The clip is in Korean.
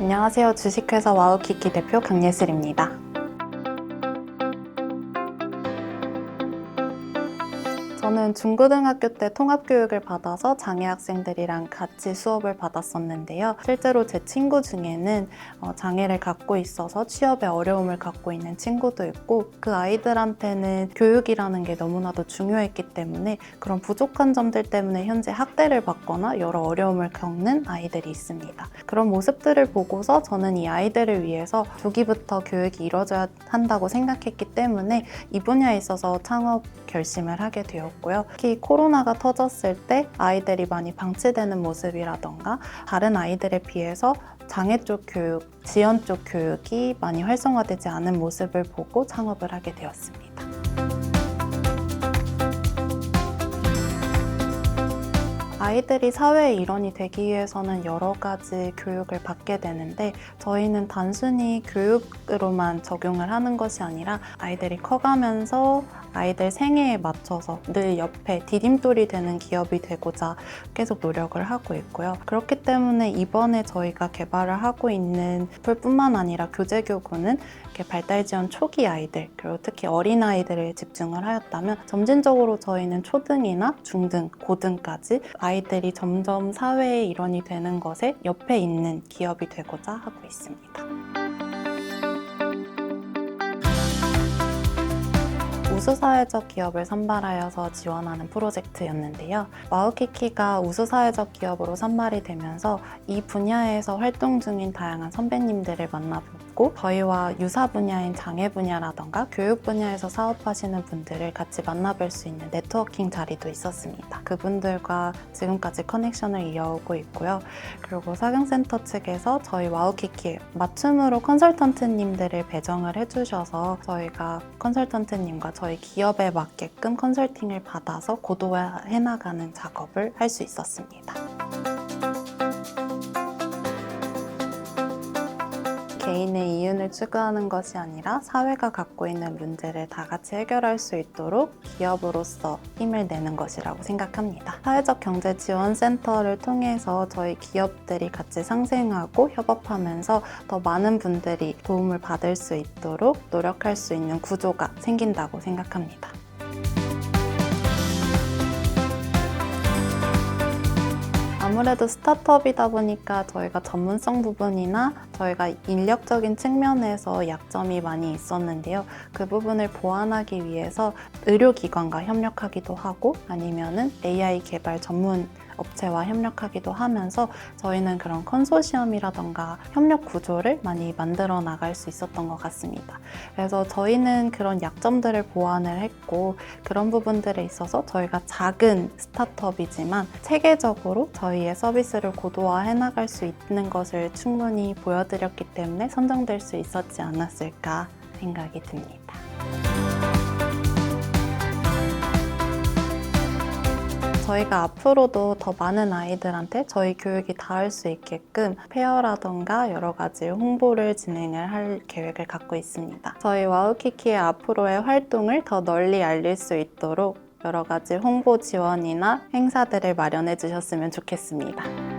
안녕하세요. 주식회사 와우키키 대표 강예슬입니다. 저는 중고등학교 때 통합교육을 받아서 장애 학생들이랑 같이 수업을 받았었는데요. 실제로 제 친구 중에는 어, 장애를 갖고 있어서 취업에 어려움을 갖고 있는 친구도 있고 그 아이들한테는 교육이라는 게 너무나도 중요했기 때문에 그런 부족한 점들 때문에 현재 학대를 받거나 여러 어려움을 겪는 아이들이 있습니다. 그런 모습들을 보고서 저는 이 아이들을 위해서 조기부터 교육이 이루어져야 한다고 생각했기 때문에 이 분야에 있어서 창업 결심을 하게 되었고요. 특히 코로나가 터졌을 때 아이들이 많이 방치되는 모습이라던가 다른 아이들에 비해서 장애 쪽 교육, 지원 쪽 교육이 많이 활성화되지 않은 모습을 보고 창업을 하게 되었습니다. 아이들이 사회의 일원이 되기 위해서는 여러 가지 교육을 받게 되는데 저희는 단순히 교육으로만 적용을 하는 것이 아니라 아이들이 커가면서 아이들 생애에 맞춰서 늘 옆에 디딤돌이 되는 기업이 되고자 계속 노력을 하고 있고요. 그렇기 때문에 이번에 저희가 개발을 하고 있는 풀뿐만 아니라 교재 교구는 이렇게 발달 지원 초기 아이들 그리고 특히 어린 아이들을 집중을 하였다면 점진적으로 저희는 초등이나 중등, 고등까지 아이 들이 점점 사회의 일원이 되는 것에 옆에 있는 기업이 되고자 하고 있습니다. 우수사회적 기업을 선발하여서 지원하는 프로젝트였는데요. 와우키키가 우수사회적 기업으로 선발이 되면서 이 분야에서 활동 중인 다양한 선배님들을 만나보 고 저희와 유사 분야인 장애 분야라던가 교육 분야에서 사업하시는 분들을 같이 만나뵐 수 있는 네트워킹 자리도 있었습니다. 그분들과 지금까지 커넥션을 이어오고 있고요. 그리고 사경센터 측에서 저희 와우키키 맞춤으로 컨설턴트님들을 배정을 해주셔서 저희가 컨설턴트님과 저희 기업에 맞게끔 컨설팅을 받아서 고도화해 나가는 작업을 할 수 있었습니다. 개인의 이윤을 추구하는 것이 아니라 사회가 갖고 있는 문제를 다 같이 해결할 수 있도록 기업으로서 힘을 내는 것이라고 생각합니다. 사회적 경제 지원 센터를 통해서 저희 기업들이 같이 상생하고 협업하면서 더 많은 분들이 도움을 받을 수 있도록 노력할 수 있는 구조가 생긴다고 생각합니다. 아무래도 스타트업이다 보니까 저희가 전문성 부분이나 저희가 인력적인 측면에서 약점이 많이 있었는데요. 그 부분을 보완하기 위해서 의료기관과 협력하기도 하고 아니면은 AI 개발 전문 업체와 협력하기도 하면서 저희는 그런 컨소시엄이라던가 협력 구조를 많이 만들어 나갈 수 있었던 것 같습니다. 그래서 저희는 그런 약점들을 보완을 했고 그런 부분들에 있어서 저희가 작은 스타트업이지만 체계적으로 저희의 서비스를 고도화해 나갈 수 있는 것을 충분히 보여드렸기 때문에 선정될 수 있었지 않았을까 생각이 듭니다. 저희가 앞으로도 더 많은 아이들한테 저희 교육이 닿을 수 있게끔 페어라던가 여러 가지 홍보를 진행을 할 계획을 갖고 있습니다. 저희 와우키키의 앞으로의 활동을 더 널리 알릴 수 있도록 여러 가지 홍보 지원이나 행사들을 마련해 주셨으면 좋겠습니다.